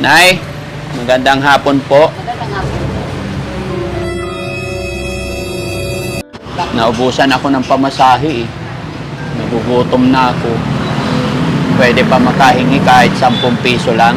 Nay, magandang hapon po. Naubusan ako ng pamasahe eh. Nagugutom na ako. Pwede pa makahingi kahit 10 piso lang.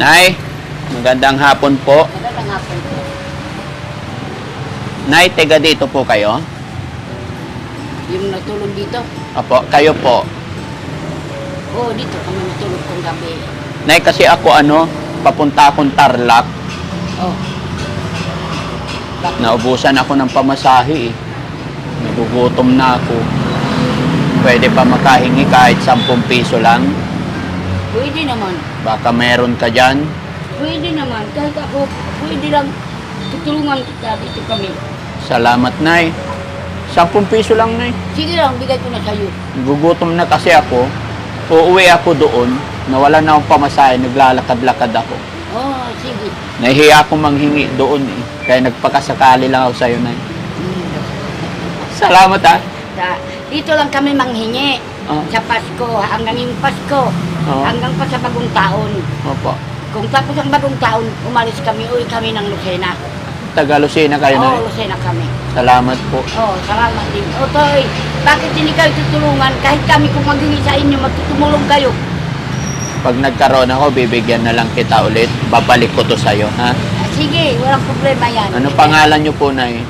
Nay, magandang hapon po. Magandang hapon po. Nay, tega dito po kayo? Yung natulog dito? Apo, kayo po. Oo, dito kami natulog kong gabi. Nay, kasi ako ano, papunta akong Tarlac. Oh. Bakit? Naubusan ako ng pamasahe eh. Nagugutom na ako. Pwede pa makahingi kahit 10 piso lang. Pwede naman. Baka meron ka dyan. Pwede naman. Kahit ako, pwede lang tutulungan kita dito kami. Salamat, Nay. 10 piso lang, Nay. Sige lang, bigay ko na sa'yo. Gugutom na kasi ako. Uuwi ako doon. Nawala na akong pamasahe. Naglalakad-lakad ako. Oo, oh, sige. Nahihiya akong manghingi doon eh. Kaya nagpakasakali lang ako sa'yo, Nay. Hmm. Salamat, ah. Dito lang kami manghingi. Oh. Sa Pasko, hanggang yung Pasko. Oo. Hanggang pa sa bagong taon. Opo. Kung tapos ang bagong taon, umalis kami, uwi kami ng Lucena. Taga Lucena kayo, Oo, Nay. Lucena kami. Salamat po. Oh, salamat din. O, Toy, bakit hindi kayo tutulungan? Kahit kami kung maghingi sa inyo, magtutulong kayo. Pag nagkaroon ako, bibigyan na lang kita ulit. Babalik ko to sa'yo, ha? Ah, sige, walang problema yan. Ano pangalan niyo po, Nay?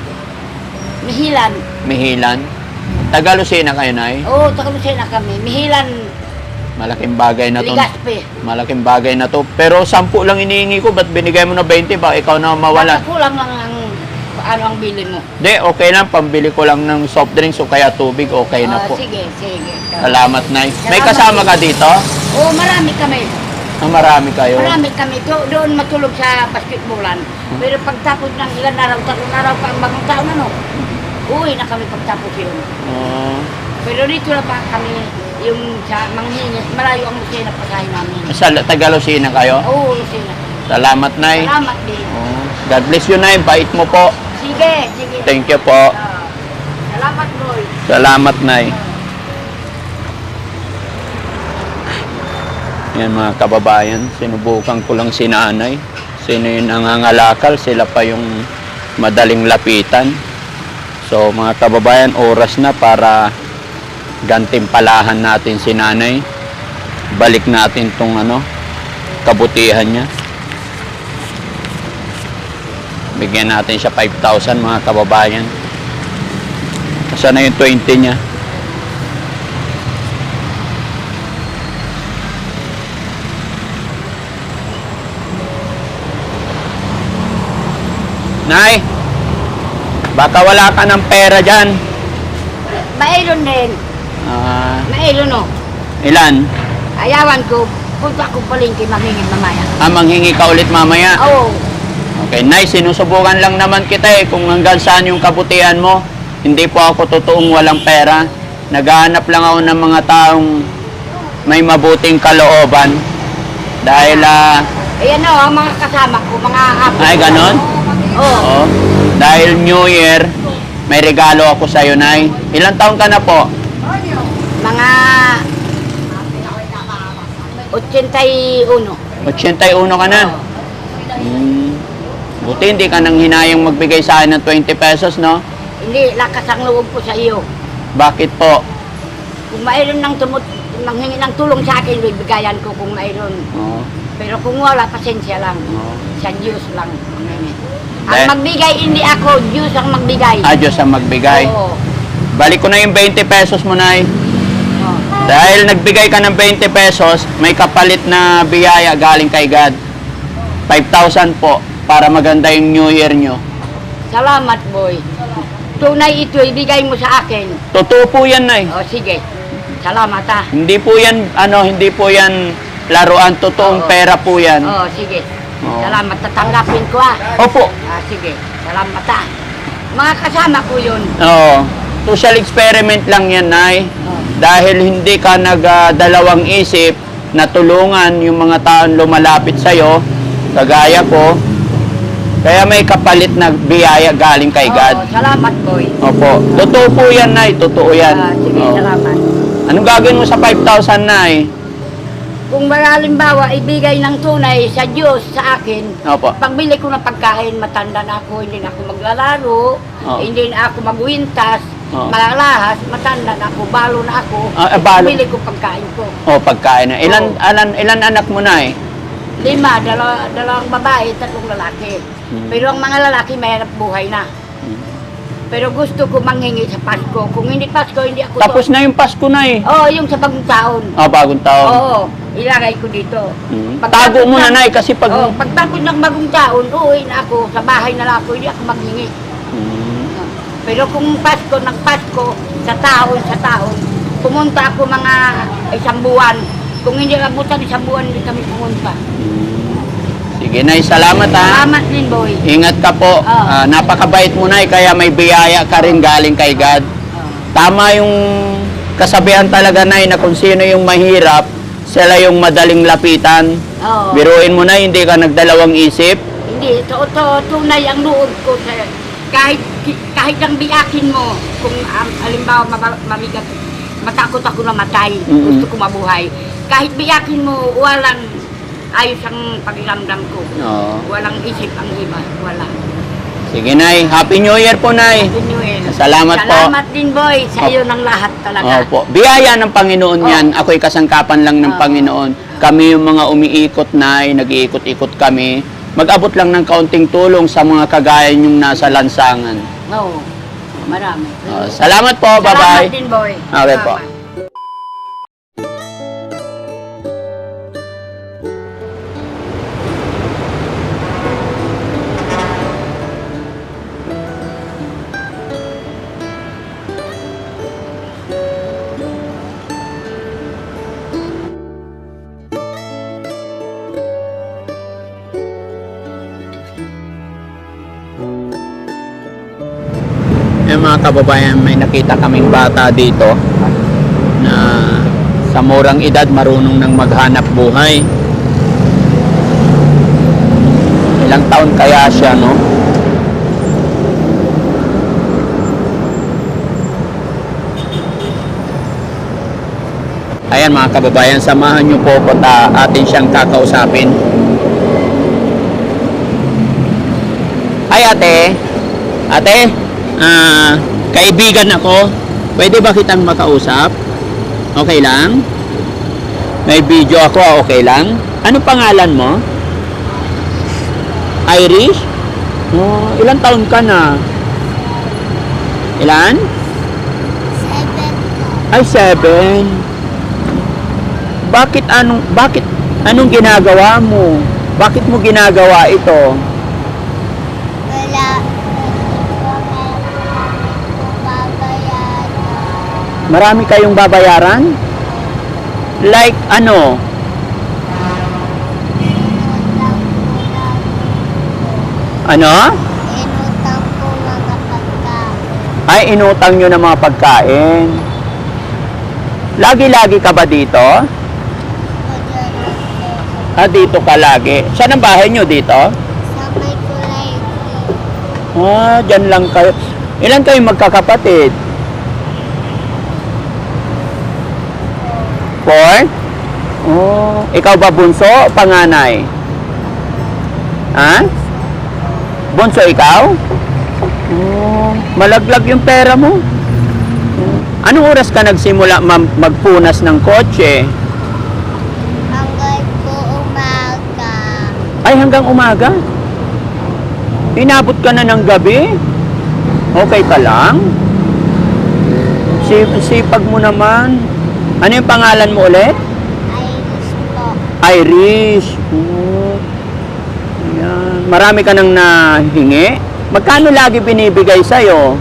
Mihilan. Mihilan? Taga Lucena kayo, Nay? Oo, oh, taga Lucena kami. Mihilan, Malaking bagay na to. Ligaspe. Malaking bagay na to. Pero sampu lang inihingi ko, ba't binigay mo na 20 ba? Ikaw na mawala. Baka kulang lang ang, ano ang bili mo. Hindi, okay lang. Pambili ko lang ng soft drinks o kaya tubig, okay na Ah, po. sige, sige. Salamat, Nay. May Salamat kasama din. ka dito? Oo, oh, marami kami. Ah, marami kayo. Marami kami. Do, doon matulog sa basketballan. Pero pagtapos ng ilan araw, tatlong araw pa ang bagong taon, ano? Uwi na kami pagtapos yun. Oh, Pero dito na pa kami, yung sa malayo ang Lucena pagkain namin. sa taga Lucena kayo? Oo, Lucena. Salamat, Nay. Salamat din. Oh, God bless you, Nay. Bait mo po. Sige, sige. Thank you po. Ah, salamat, boy. Salamat, Nay. Yan mga kababayan, sinubukan ko lang si nanay. Sino yung nangangalakal, sila pa yung madaling lapitan. So mga kababayan, oras na para gantimpalahan natin si nanay. Balik natin tong ano, kabutihan niya. Bigyan natin siya 5,000 mga kababayan. Saan na yung 20 niya? Nay, baka wala ka ng pera dyan. Mailon din. Ah, Mailon no. ilan? Ayawan ko. Punta ko palengke mamingin mamaya. Ah, manghingi ka ulit mamaya. Oo. Okay, Nay, sinusubukan lang naman kita eh kung hanggang saan yung kabutihan mo. Hindi po ako totoong walang pera. Naghahanap lang ako ng mga taong may mabuting kalooban. Dahil, ah, Ayan o, ang mga kasama ko, mga apo. ay ganon? Oo. Oo. Dahil New Year, may regalo ako sa iyo, Nay. Ilang taon ka na po? Mga 81. 81 ka na. Hmm. Buti hindi ka nang hinayang magbigay sa akin ng 20 pesos, no? Hindi, lakas ang loob ko sa iyo. Bakit po? Kung mayroon ng tumut nanghingi ng tulong sa akin, bibigayan ko kung mayroon. Oo. Pero kung wala, pasensya lang. Oo. Sa Diyos lang. manghingi. Ang magbigay, hindi ako. Diyos ang magbigay. Ah, Diyos ang magbigay. Oo. Balik ko na yung 20 pesos mo, Nay. Oo. Dahil nagbigay ka ng 20 pesos, may kapalit na biyaya galing kay God. 5,000 po para maganda yung New Year nyo. Salamat, boy. Tunay ito, ibigay mo sa akin. Totoo po yan, Nay. O, sige. Salamat, ah. Hindi po yan, ano, hindi po yan laruan. Totoong Oo. pera po yan. O, sige. Oo. Salamat, tatanggapin ko, ah. Opo. Ah, sige. Salamat, ah. Mga kasama ko yun. Oo. Social experiment lang yan, Nay. Oh. Dahil hindi ka nagdalawang isip na tulungan yung mga taong lumalapit sa'yo, kagaya ko, kaya may kapalit na biyaya galing kay Oo, God. salamat, boy. Opo. Totoo po yan, Nay. Totoo yan. Ah, sige, Oo. salamat. Anong gagawin mo sa 5,000, Nay? Kung halimbawa, ibigay ng tunay sa Diyos sa akin, Opo. pagbili ko ng pagkain, matanda na ako, hindi na ako maglalaro, Oo. hindi na ako magwintas, Oo. malalahas, matanda na ako, balo na ako, Ah, eh, balo. bili ko pagkain ko. O, pagkain na. Ilan, alan, ilan anak mo, Nay? Lima, dalawa, dalawang babae, tatlong lalaki. Hmm. Pero ang mga lalaki may hanap buhay na. Pero gusto ko manghingi sa Pasko. Kung hindi Pasko, hindi ako Tapos na yung Pasko, Nay. Oo, yung sa bagong taon. O, bagong taon. Oo, ilagay ko dito. Hmm. Tago mo na, Nay, kasi pag... Oo, pagtapos ng bagong taon, uuwi na ako. Sa bahay na lang ako, hindi ako maghingi. Hmm. Pero kung Pasko, ng Pasko, sa taon, sa taon, pumunta ako mga isang buwan. Kung hindi abutan isang buwan, hindi kami pumunta. Sige, Nay, salamat, ha. Salamat din, boy. Ingat ka po. Oo. Ah, napakabait mo, Nay, kaya may biyaya ka rin galing kay God. Tama yung kasabihan talaga, Nay, na kung sino yung mahirap, sila yung madaling lapitan. Oo. Biruin mo na, hindi ka nagdalawang isip. Hindi, to, to, tunay ang loob ko sa kahit kahit ang biyakin mo kung um, alimbawa mabigat matakot ako na matay Mm-mm. gusto ko mabuhay kahit biyakin mo walang ayos ang pakiramdam ko Oo. walang isip ang iba wala Sige, Nay. Happy New Year po, Nay. Happy New Year. Salamat po. Salamat din boy sa iyo ng lahat talaga Opo. Biyaya ng Panginoon Oo. yan. Ako'y kasangkapan lang ng Oo. Panginoon. Kami yung mga umiikot, Nay. Nag-iikot-ikot kami. Mag-abot lang ng kaunting tulong sa mga kagaya yung nasa lansangan. Oo. marami Oh, salamat po. salamat Bye-bye. din boy Okay po. Salamat. Yung kababayan, may nakita kaming bata dito na sa murang edad marunong nang maghanap buhay. Ilang taon kaya siya, no? Ayan mga kababayan, samahan niyo po ko atin siyang kakausapin. Ay ate, ate, ah, kaibigan ako. Pwede ba kitang makausap? Okay lang? May video ako, ah, okay lang? Ano pangalan mo? Irish? Oh, ilang taon ka na? Ilan? Seven. Ay, seven. Bakit anong, bakit, anong ginagawa mo? Bakit mo ginagawa ito? Marami kayong babayaran? Like ano? Ano? Inutang po mga pagkain. Ay, inutang nyo ng mga pagkain. Lagi-lagi ka ba dito? Ah, dito ka lagi. Saan ang bahay nyo dito? Sa may kulay. Ah, dyan lang kayo. Ilan kayo magkakapatid? Four? Oh, ikaw ba bunso o panganay? Ha? Bunso ikaw? Oh, malaglag yung pera mo. Oh. Anong oras ka nagsimula ma- magpunas ng kotse? Hanggang po umaga. Ay, hanggang umaga? Inabot ka na ng gabi? Okay ka lang? Si sipag mo naman. Ano yung pangalan mo ulit? Iris po. Irish. Oh. Ayan. Marami ka nang nahingi. Magkano lagi binibigay sa'yo?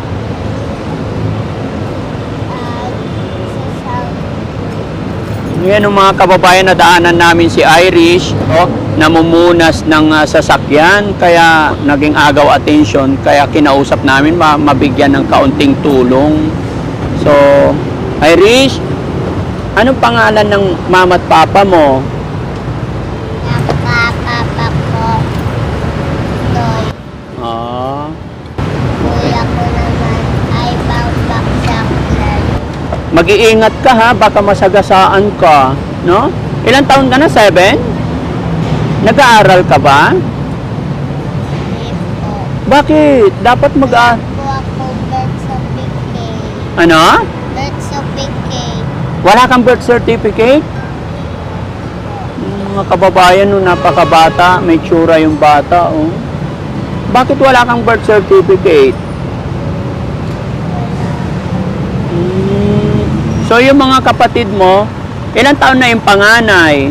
Yan ang mga kababayan na daanan namin si Irish, oh, namumunas ng ah, sasakyan, kaya naging agaw attention, kaya kinausap namin ma- mabigyan ng kaunting tulong. So, Irish, anong pangalan ng mama at papa mo? Nakapapa po. Toy. Ah, Kuya ko naman ay bambak chocolate. mag-iingat ka ha, baka masagasaan ka, no? Ilang taon ka na? Seven? Nag-aaral ka ba? Hindi po. Bakit? Dapat mag po ako birth certificate. Ano? Wala kang birth certificate? Mga kababayan, no, napakabata, may tsura yung bata, oh. Bakit wala kang birth certificate? Hmm. So, yung mga kapatid mo, ilang taon na yung panganay?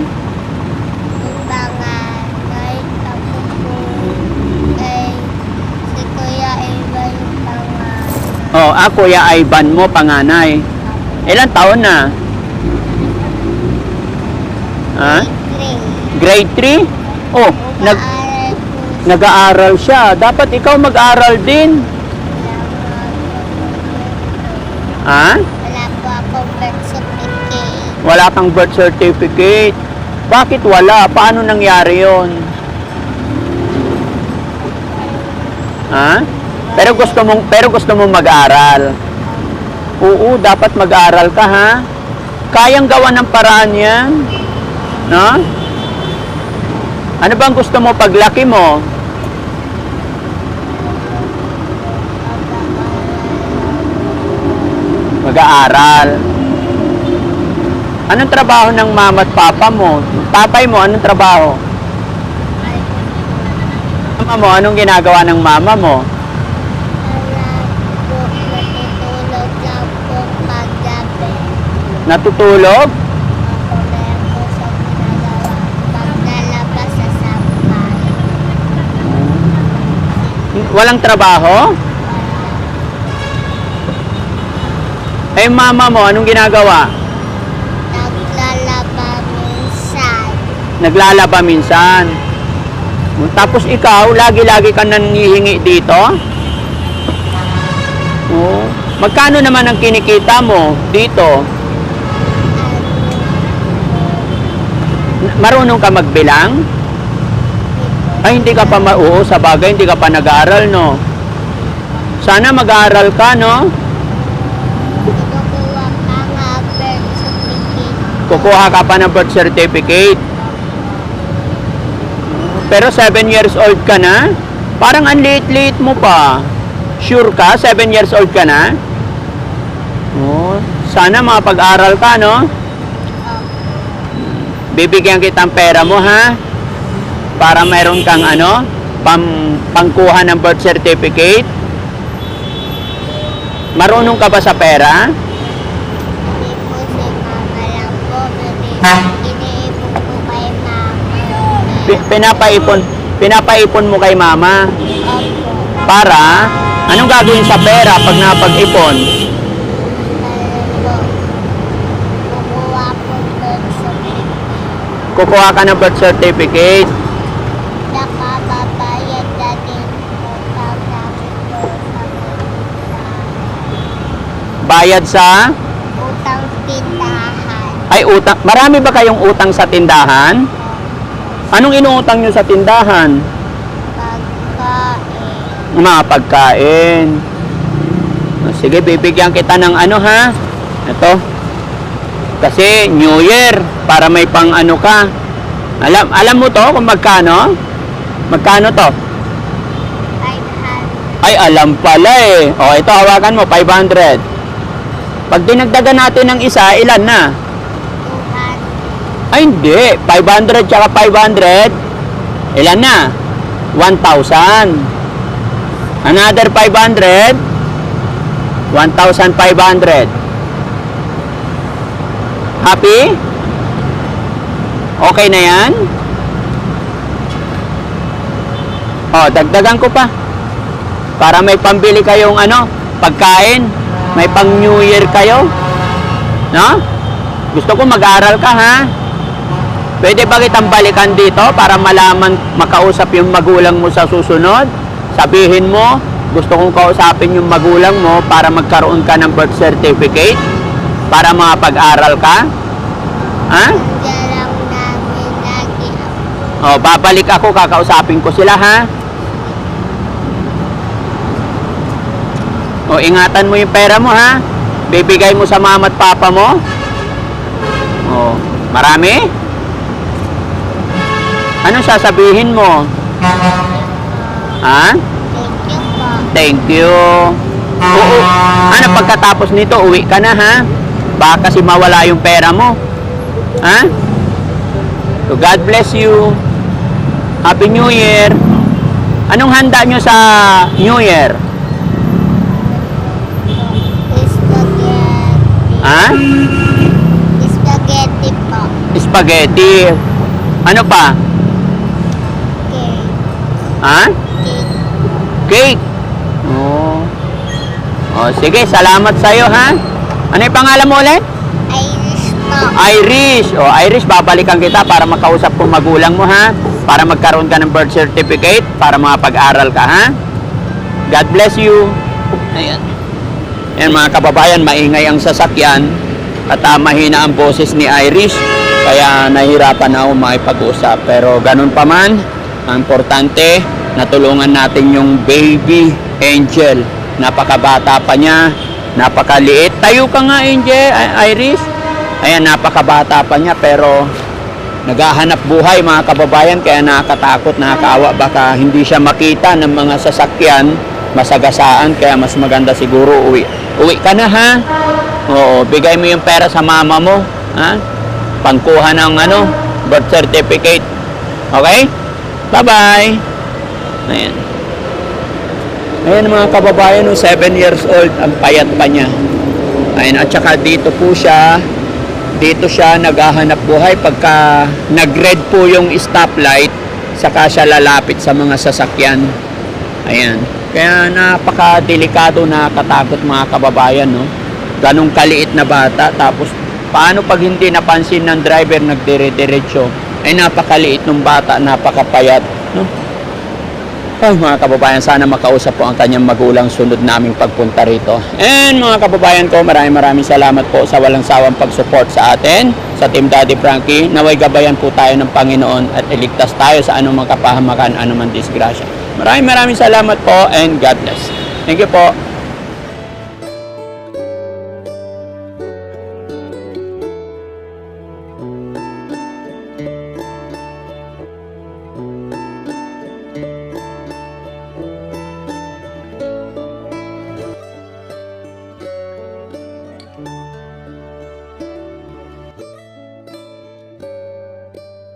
Kahit ako po ay si Kuya Eva yung. Oh, ah, Kuya Ivan mo, panganay. Ilang taon na? Ha? Grade Grade 3? Oh, nag, nag-aaral siya. Dapat ikaw mag-aaral din. Ha? Wala po akong birth certificate. Wala kang birth certificate. Bakit wala? Paano nangyari yon? Ha? Pero gusto mong pero gusto mong mag-aral. Oo, dapat mag-aral ka ha. Kayang gawa ng paraan 'yan. No? Ano bang gusto mo paglaki mo? Mag-aaral. Anong trabaho ng mama at papa mo? Tatay mo, anong trabaho? Mama mo, anong ginagawa ng mama mo? Wala po. Natutulog lang po paggabi. Natutulog? Ako meron po sa ginagawa. Paglalabas sa sampay. Walang trabaho? Eh, mama mo, anong ginagawa? Naglalaba minsan. Naglalaba minsan. Tapos ikaw, lagi-lagi ka nangihingi dito? Oo. Magkano naman ang kinikita mo dito? Marunong ka magbilang? Ay, hindi ka pa. Oo, sa bagay, hindi ka pa nag-aaral, no? Sana mag-aaral ka, no? Kukuha ka pa ng birth certificate. Pero 7 years old ka na? Parang ang liit-liit mo pa. Sure ka? 7 years old ka na? Oh, sana makapag-aral ka, no? Bibigyan kitang pera mo, ha? Para meron kang ano, pam, pangkuha ng birth certificate. Marunong ka ba sa pera? Pinapaipon, pinapaipon mo kay mama. Para, anong gagawin sa pera pag napag-ipon? Para po. Kukuha po doon sa Kukuha ka ng birth certificate. nakababayad na din po daw namin po sa tindahan. Bayad sa... Utang tindahan. Ay, utang. Marami ba kayong utang sa tindahan? Anong inuutang nyo sa tindahan? Pagkain. Mga pagkain. Sige, bibigyan kita ng ano ha. Ito. Kasi New Year, para may pang ano ka. Alam, alam mo to kung magkano? Magkano to? 500. Ay, alam pala eh. O, ito, hawakan mo, 500. Pag dinagdagan natin ng isa, ilan na? 200. Ay, hindi. 500 tsaka 500. Ilan na? 1,000. Another 500. 1,500. Happy? Okay na yan? Oh, dagdagan ko pa. Para may pambili kayong ano, pagkain. May pang New Year kayo. No? Gusto ko mag-aral ka ha. Pwede ba kitang balikan dito para malaman, makausap yung magulang mo sa susunod? Sabihin mo, gusto kong kausapin yung magulang mo para magkaroon ka ng birth certificate? Para makapag-aral ka? Ha? Diyan lang namin lagi ako. O, babalik ako, kakausapin ko sila ha. O, ingatan mo yung pera mo ha. Bibigay mo sa mama at papa mo. O, marami? Anong sasabihin mo? Ha? Thank you po. Thank you. Oo. Ano, pagkatapos nito, uwi ka na ha. Baka kasi mawala yung pera mo. Ha? So, God bless you. Happy New Year. Anong handa nyo sa New Year? Spaghetti. Ha? Spaghetti po. Spaghetti. Ano pa? Cake. Ha? Cake. Cake. Oh. Oh, sige, salamat sa'yo ha. Ano yung pangalan mo ulit? Irish po. Irish. O, Irish, babalikan kita para makausap kong magulang mo, ha? Para magkaroon ka ng birth certificate, para makapag-aral ka, ha? God bless you. Ayan. Ayan, mga kababayan, maingay ang sasakyan at ah, mahina ang boses ni Irish. Kaya nahihirapan ako makipag-usap. Pero ganun pa man, ang importante, natulungan natin yung baby angel. Napakabata pa niya, napakaliit. Tayo ka nga, Angel, Iris. Ayan, napakabata pa niya pero naghahanap buhay mga kababayan kaya nakakatakot, nakakaawa. Baka hindi siya makita ng mga sasakyan, masagasaan kaya mas maganda siguro uwi. Uwi ka na ha? Oo, bigay mo yung pera sa mama mo. Ha? Pangkuha ng ano, birth certificate. Okay? Bye-bye. Ayan. Ayan mga kababayan, no, 7 years old, ang payat pa niya. Ayan, at saka dito po siya, dito siya naghahanap buhay pagka nag-red po yung stoplight, saka siya lalapit sa mga sasakyan. Ayan. Kaya napaka-delikado, nakakatakot mga kababayan, no? Ganong kaliit na bata, tapos paano pag hindi napansin ng driver nagdire-diretso? Ay napakaliit ng bata, napakapayat, no? Ay, mga kababayan, sana makausap po ang kanyang magulang sunod naming pagpunta rito. And mga kababayan ko, maraming maraming salamat po sa walang sawang pag-support sa atin, sa Team Daddy Frankie. Naway gabayan po tayo ng Panginoon at iligtas tayo sa anumang kapahamakan, anumang disgrasya. Maraming maraming salamat po and God bless. Thank you po.